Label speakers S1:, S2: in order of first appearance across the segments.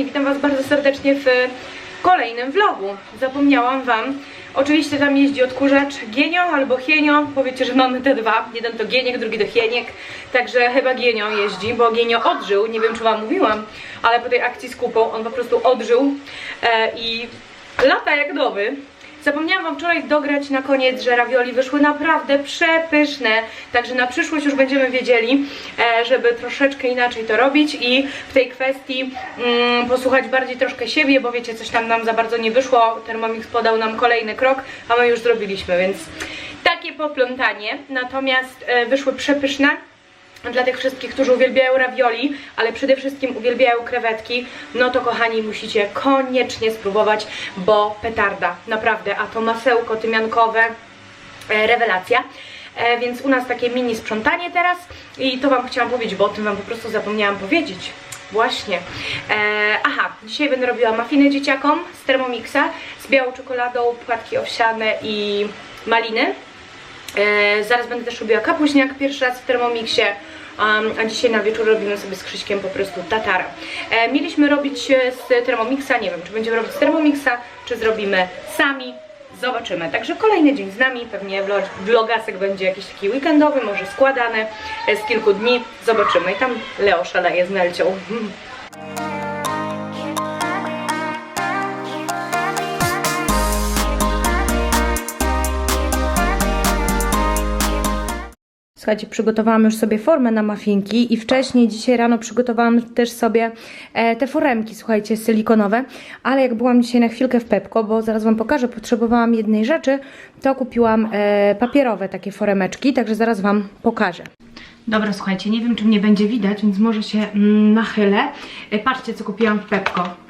S1: kochani, witam Was bardzo serdecznie w kolejnym vlogu. Zapomniałam Wam, oczywiście tam jeździ odkurzacz Gienio albo Hienio, powiecie, że mamy te dwa, jeden to Gieniek, drugi to Hieniek, także chyba Gienio jeździ, bo Gienio odżył, nie wiem czy Wam mówiłam, ale po tej akcji z kupą on po prostu odżył e, i lata jak nowy. Zapomniałam Wam wczoraj dograć na koniec, że ravioli wyszły naprawdę przepyszne, także na przyszłość już będziemy wiedzieli, e, żeby troszeczkę inaczej to robić i w tej kwestii mm, posłuchać bardziej troszkę siebie, bo wiecie, coś tam nam za bardzo nie wyszło, Thermomix podał nam kolejny krok, a my już zrobiliśmy, więc takie poplątanie, natomiast e, wyszły przepyszne dla tych wszystkich, którzy uwielbiają ravioli, ale przede wszystkim uwielbiają krewetki, no to kochani musicie koniecznie spróbować, bo petarda, naprawdę, a to masełko tymiankowe, e, rewelacja. E, więc u nas takie mini sprzątanie teraz i to Wam chciałam powiedzieć, bo o tym Wam po prostu zapomniałam powiedzieć. Właśnie. E, aha, dzisiaj będę robiła muffiny dzieciakom z Thermomixa, z białą czekoladą, płatki owsiane i maliny. E, zaraz będę też robiła kapuśniak pierwszy raz w Thermomixie. Um, a dzisiaj na wieczór robimy sobie z Krzyśkiem po prostu tatara. E, mieliśmy robić e, z Thermomixa, nie wiem czy będziemy robić z Thermomixa, czy zrobimy sami. Zobaczymy. Także kolejny dzień z nami, pewnie vlog, vlogasek będzie jakiś taki weekendowy, może składany e, z kilku dni. Zobaczymy. I tam Leo szaleje z Nelcią. Słuchajcie, przygotowałam już sobie formę na muffinki i wcześniej dzisiaj rano przygotowałam też sobie e, te foremki, słuchajcie, silikonowe, ale jak byłam dzisiaj na chwilkę w Pepko, bo zaraz Wam pokażę, potrzebowałam jednej rzeczy, to kupiłam e, papierowe takie foremeczki, także zaraz Wam pokażę. Dobra, słuchajcie, nie wiem czy mnie będzie widać, więc może się mm, nachylę. E, patrzcie co kupiłam w Pepko.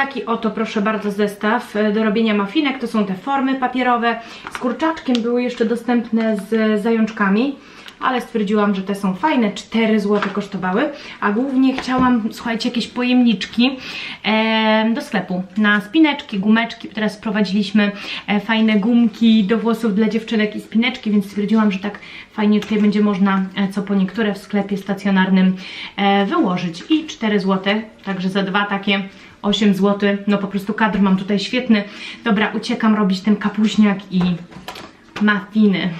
S1: Taki oto, proszę bardzo, zestaw e, do robienia mafinek. To są te formy papierowe. Z kurczaczkiem były jeszcze dostępne z zajączkami, ale stwierdziłam, że te są fajne. 4 zł kosztowały, a głównie chciałam, słuchajcie, jakieś pojemniczki e, do sklepu na spineczki, gumeczki. Teraz wprowadziliśmy e, fajne gumki do włosów dla dziewczynek i spineczki, więc stwierdziłam, że tak fajnie tutaj będzie można e, co po niektóre w sklepie stacjonarnym e, wyłożyć. I 4 zł, także za dwa takie 8 zł, no po prostu kadr mam tutaj świetny. Dobra, uciekam robić ten kapuśniak i muffiny.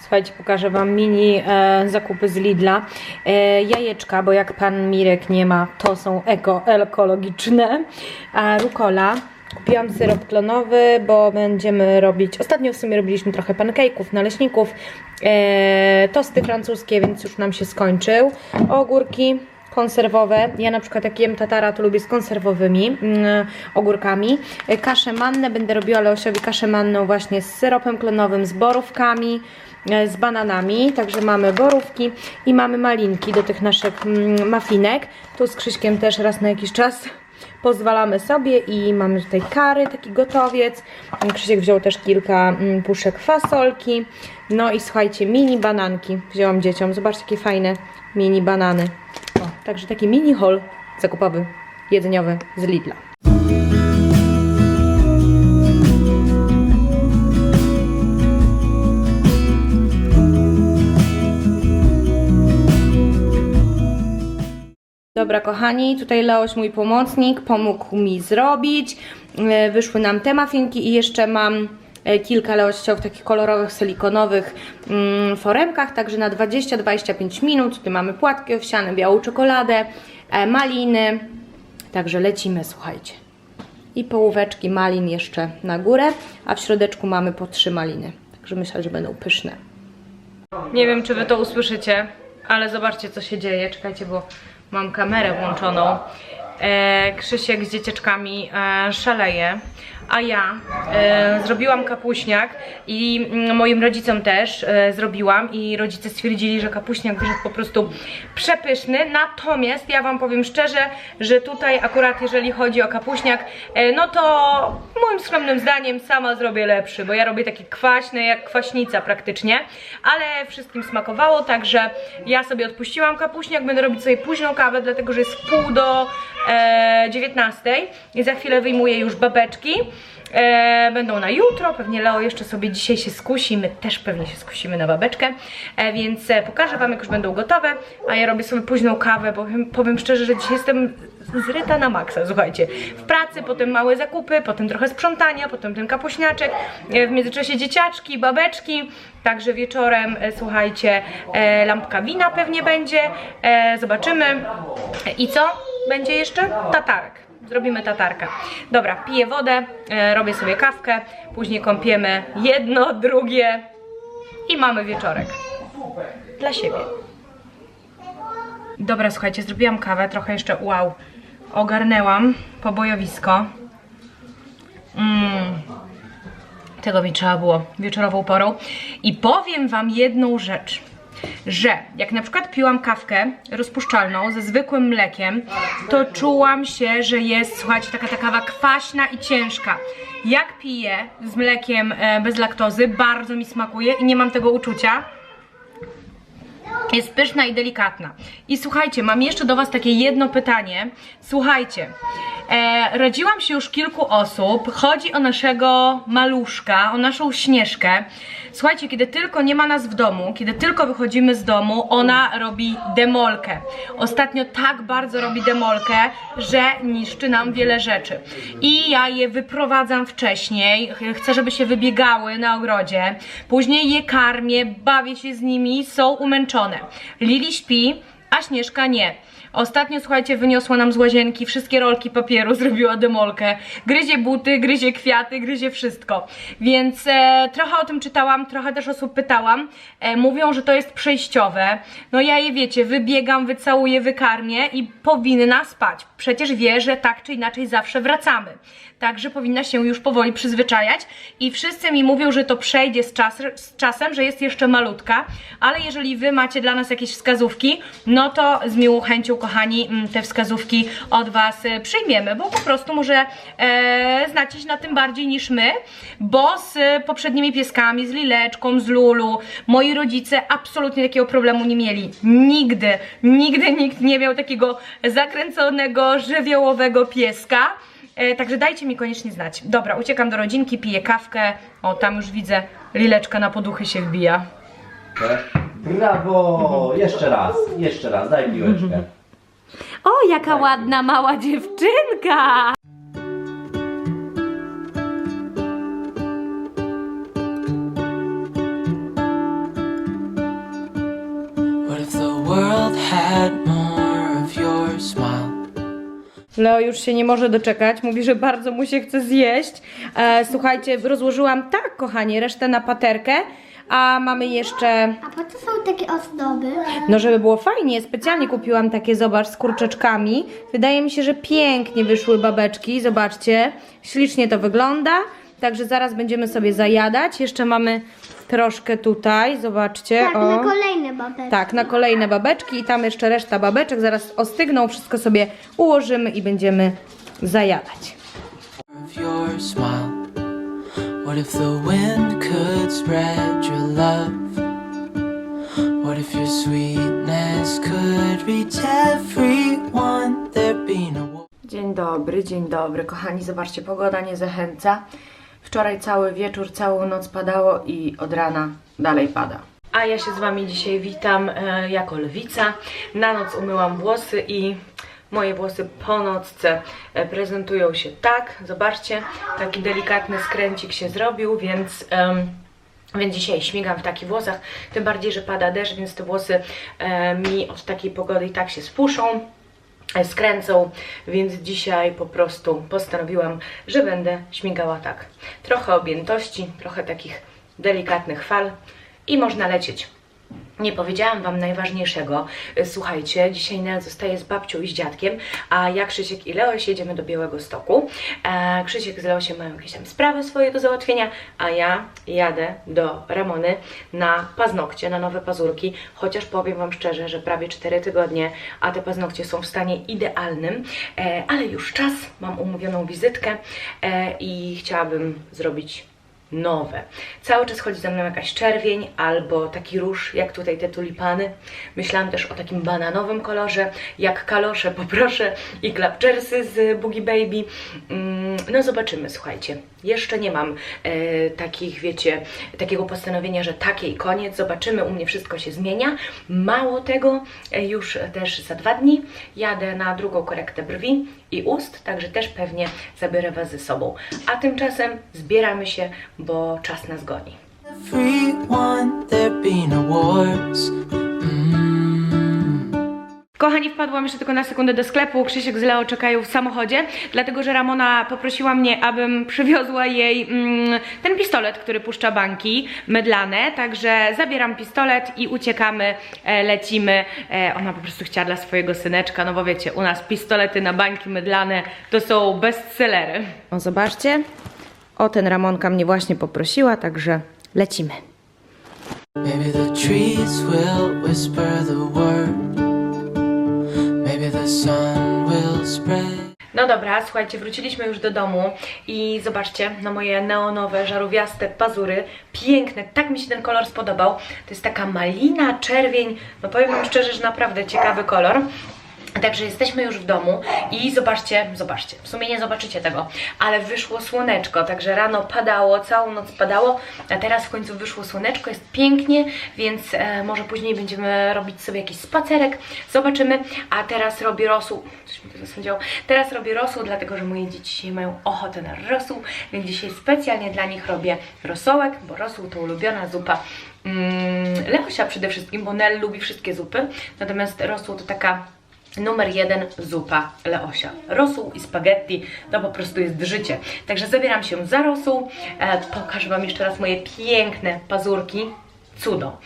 S1: Słuchajcie, pokażę Wam mini e, zakupy z Lidla. E, jajeczka, bo jak Pan Mirek nie ma, to są eko, ekologiczne. A rukola. Kupiłam syrop klonowy, bo będziemy robić, ostatnio w sumie robiliśmy trochę pancake'ów, naleśników, e, tosty francuskie, więc już nam się skończył. Ogórki, konserwowe. Ja na przykład jak jem tatara, to lubię z konserwowymi mm, ogórkami. E, Kaszę mannę będę robiła Leosiowi kaszę manną właśnie z syropem klonowym, z borówkami, e, z bananami. Także mamy borówki i mamy malinki do tych naszych mm, mafinek. Tu z Krzyśkiem też raz na jakiś czas pozwalamy sobie i mamy tutaj kary, taki gotowiec. Krzysiek wziął też kilka mm, puszek fasolki. No i słuchajcie, mini bananki wzięłam dzieciom. Zobaczcie, jakie fajne mini banany. Także taki mini haul zakupowy, jedzeniowy z Lidla. Dobra, kochani, tutaj Leoś, mój pomocnik, pomógł mi zrobić. E, Wyszły nam te mafinki i jeszcze mam kilka Leoś chciał w takich kolorowych, silikonowych mm, foremkach, także na 20-25 minut. Tu mamy płatki owsiane, białą czekoladę, e, maliny. Także lecimy, słuchajcie. I połóweczki malin jeszcze na górę, a w środeczku mamy po trzy maliny. Także myślę, że będą pyszne. Nie wiem, czy wy to usłyszycie, ale zobaczcie, co się dzieje. Czekajcie, bo mam kamerę włączoną. E, Krzysiek z dzieciaczkami e, szaleje, a ja e, zrobiłam kapuśniak i mm, moim rodzicom też e, zrobiłam i rodzice stwierdzili, że kapuśniak wyszedł po prostu przepyszny, natomiast ja wam powiem szczerze, że tutaj akurat jeżeli chodzi o kapuśniak, e, no to moim skromnym zdaniem sama zrobię lepszy, bo ja robię taki kwaśny jak kwaśnica praktycznie, ale wszystkim smakowało, także ja sobie odpuściłam kapuśniak, będę robić sobie późną kawę, dlatego że jest pół do e, 19 i za chwilę wyjmuję już babeczki e, będą na jutro, pewnie Leo jeszcze sobie dzisiaj się skusi, my też pewnie się skusimy na babeczkę, e, więc e, pokażę Wam jak już będą gotowe, a ja robię sobie późną kawę, bo powiem, szczerze, że dzisiaj jestem zryta na maksa, słuchajcie. W pracy, potem małe zakupy, potem trochę sprzątania, potem ten kapuśniaczek, e, w międzyczasie dzieciaczki, babeczki, także wieczorem, e, słuchajcie, e, lampka wina pewnie będzie, e, zobaczymy. I co? Będzie jeszcze? Tatarek. Zrobimy tatarka. Dobra, piję wodę, e, robię sobie kawkę, później kąpiemy jedno, drugie i mamy wieczorek. Dla siebie. Dobra, słuchajcie, zrobiłam kawę, trochę jeszcze wow, ogarnęłam pobojowisko. Mmm, tego mi trzeba było wieczorową porą. I powiem Wam jedną rzecz, że jak na przykład piłam kawkę rozpuszczalną ze zwykłym mlekiem, to czułam się, że jest, słuchajcie, taka ta kawa kwaśna i ciężka. Jak piję z mlekiem e, bez laktozy, bardzo mi smakuje i nie mam tego uczucia. Jest pyszna i delikatna. I słuchajcie, mam jeszcze do Was takie jedno pytanie. Słuchajcie, e, radziłam się już kilku osób. Chodzi o naszego maluszka, o naszą śnieżkę. Słuchajcie, kiedy tylko nie ma nas w domu, kiedy tylko wychodzimy z domu, ona robi demolkę. Ostatnio tak bardzo robi demolkę, że niszczy nam wiele rzeczy. I ja je wyprowadzam wcześniej. Ch- Chcę, żeby się wybiegały na ogrodzie. Później je karmię, bawię się z nimi, są umęczone. Lili śpi, a Śnieżka nie. Ostatnio, słuchajcie, wyniosła nam z łazienki wszystkie rolki papieru, zrobiła demolkę. Gryzie buty, gryzie kwiaty, gryzie wszystko. Więc e, trochę o tym czytałam, trochę też osób pytałam. E, mówią, że to jest przejściowe. No ja je wiecie, wybiegam, wycałuję, wykarmię i powinna spać. Przecież wie, że tak czy inaczej zawsze wracamy. Także powinna się już powoli przyzwyczajać i wszyscy mi mówią, że to przejdzie z, czas, z czasem, że jest jeszcze malutka, ale jeżeli wy macie dla nas jakieś wskazówki, no to z miłą chęcią, kochani, mm, te wskazówki od was e, przyjmiemy, bo po prostu może e, znacie się na tym bardziej niż my, bo z poprzednimi pieskami, z Lileczką, z Lulu, moi rodzice absolutnie takiego problemu nie mieli. Nigdy, nigdy nikt nie miał takiego zakręconego, żywiołowego pieska. E, także dajcie mi koniecznie znać. Dobra, uciekam do rodzinki, piję kawkę. O, tam już widzę, Lileczka na poduchy się wbija.
S2: Brawo! Jeszcze raz, jeszcze raz, daj piłeczkę.
S1: O, jaka ładna mała dziewczynka! Leo już się nie może doczekać, mówi, że bardzo mu się chce zjeść. E, słuchajcie, rozłożyłam tak, kochanie, resztę na paterkę, a mamy jeszcze,
S3: A po co są takie ozdoby?
S1: no żeby było fajnie, specjalnie kupiłam takie, zobacz, z kurczeczkami. Wydaje mi się, że pięknie wyszły babeczki, zobaczcie, ślicznie to wygląda. Także zaraz będziemy sobie zajadać. Jeszcze mamy troszkę tutaj, zobaczcie.
S3: Tak,
S1: o.
S3: na kolejne babeczki.
S1: Tak, na kolejne babeczki i tam jeszcze reszta babeczek. Zaraz ostygną, wszystko sobie ułożymy i będziemy zajadać.
S4: Of your smile. What if the wind could spread your love? What if your sweetness could reach everyone? There be no.
S1: Dzień dobry, dzień dobry, kochani. Zobaczcie, pogoda nie zachęca. Wczoraj cały wieczór, całą noc padało i od rana dalej pada. A ja się z Wami dzisiaj witam e, jako lwica. Na noc umyłam włosy i moje włosy po nocce e, prezentują się tak. Zobaczcie, taki delikatny skręcik się zrobił, więc... em, więc dzisiaj śmigam w takich włosach, tym bardziej, że pada deszcz, więc te włosy e, mi od takiej pogody i tak się spuszczą e, skręcą, więc dzisiaj po prostu postanowiłam, że będę śmigała tak. Trochę objętości, trochę takich delikatnych fal i można lecieć. Nie powiedziałam Wam najważniejszego. Słuchajcie, dzisiaj Nel zostaje z babcią i z dziadkiem, a ja, Krzysiek i Leoś jedziemy do Białego Stoku. E, Krzysiek z Leosiem mają jakieś tam sprawy swoje do załatwienia, a ja jadę do Ramony na paznokcie, na nowe pazurki, chociaż powiem Wam szczerze, że prawie 4 tygodnie, a te paznokcie są w stanie idealnym, e, ale już czas, mam umówioną wizytkę e, i chciałabym zrobić nowe. Cały czas chodzi za mną jakaś czerwień albo taki róż, jak tutaj te tulipany. Myślałam też o takim bananowym kolorze, jak kalosze poproszę i klapczersy z Boogie Baby. Mm, No zobaczymy, słuchajcie. Jeszcze nie mam e, takich, wiecie, takiego postanowienia, że takie i koniec. Zobaczymy, u mnie wszystko się zmienia. Mało tego, e, już też za dwa dni jadę na drugą korektę brwi i ust, także też pewnie zabiorę Was ze sobą. A tymczasem zbieramy się, bo czas nas goni.
S4: There be no.
S1: Kochani, wpadłam jeszcze tylko na sekundę do sklepu. Krzysiek z Leo czekają w samochodzie, dlatego że Ramona poprosiła mnie, abym przywiozła jej mm, ten pistolet, który puszcza banki mydlane. Także zabieram pistolet i uciekamy, e, lecimy. E, ona po prostu chciała dla swojego syneczka, no bo wiecie, u nas pistolety na banki mydlane to są bestsellery. O, zobaczcie, o ten Ramonka mnie właśnie poprosiła, także lecimy.
S4: Maybe the trees will whisper the word.
S1: No dobra, słuchajcie, wróciliśmy już do domu i zobaczcie na moje neonowe, żarówiaste pazury. Piękne, tak mi się ten kolor spodobał. To jest taka malina, czerwień, no powiem wam szczerze, że naprawdę ciekawy kolor. Także jesteśmy już w domu i zobaczcie, zobaczcie, w sumie nie zobaczycie tego, ale wyszło słoneczko, także rano padało, całą noc padało, a teraz w końcu wyszło słoneczko, jest pięknie, więc e, może później będziemy robić sobie jakiś spacerek, zobaczymy, a teraz robię rosół, coś mi to zasądziło, teraz robię rosół, dlatego że moje dzieci dzisiaj mają ochotę na rosół, więc dzisiaj specjalnie dla nich robię rosołek, bo rosół to ulubiona zupa. Mm, Leosia przede wszystkim, bo Nel lubi wszystkie zupy, natomiast rosół to taka Numer jeden zupa Leosia. Rosół i spaghetti to po prostu jest życie. Także zabieram się za rosół. E, pokażę Wam jeszcze raz moje piękne pazurki. Cudo.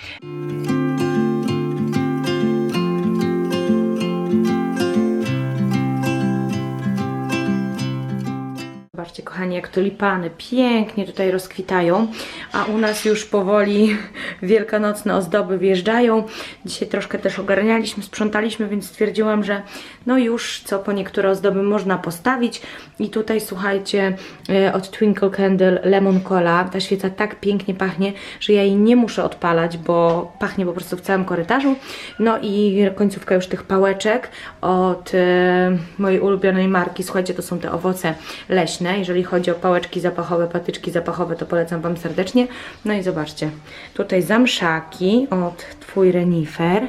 S1: Zobaczcie, kochani, jak tulipany pięknie tutaj rozkwitają, a u nas już powoli wielkanocne ozdoby wjeżdżają. Dzisiaj troszkę też ogarnialiśmy, sprzątaliśmy, więc stwierdziłam, że no już co po niektóre ozdoby można postawić. I tutaj słuchajcie, e, od Twinkle Candle Lemon Cola, ta świeca tak pięknie pachnie, że ja jej nie muszę odpalać, bo pachnie po prostu w całym korytarzu. No i końcówka już tych pałeczek od e, mojej ulubionej marki. Słuchajcie, to są te owoce leśne. Jeżeli chodzi o pałeczki zapachowe, patyczki zapachowe, to polecam Wam serdecznie. No i zobaczcie, tutaj zamszaki od Twój renifer.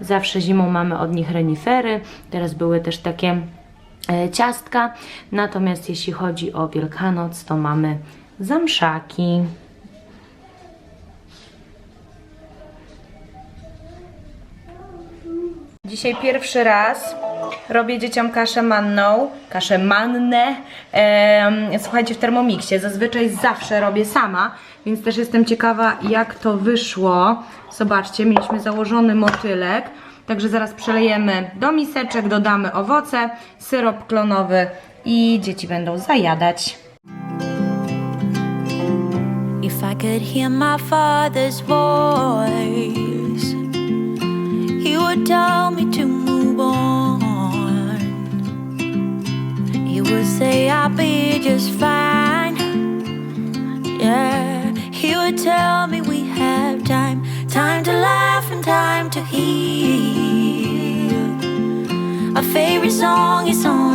S1: Zawsze zimą mamy od nich renifery. Teraz były też takie e, ciastka. Natomiast jeśli chodzi o Wielkanoc, to mamy zamszaki. Dzisiaj pierwszy raz robię dzieciom kaszę manną, kaszę mannę, słuchajcie, w Thermomixie. Zazwyczaj zawsze robię sama, więc też jestem ciekawa, jak to wyszło. Zobaczcie, mieliśmy założony motylek, także zaraz przelejemy do miseczek, dodamy owoce, syrop klonowy i dzieci będą zajadać.
S5: If I could hear my father's voice, he would tell say I'll be just fine. Yeah, he would tell me we have time, time to laugh and time to heal. Our favorite song is on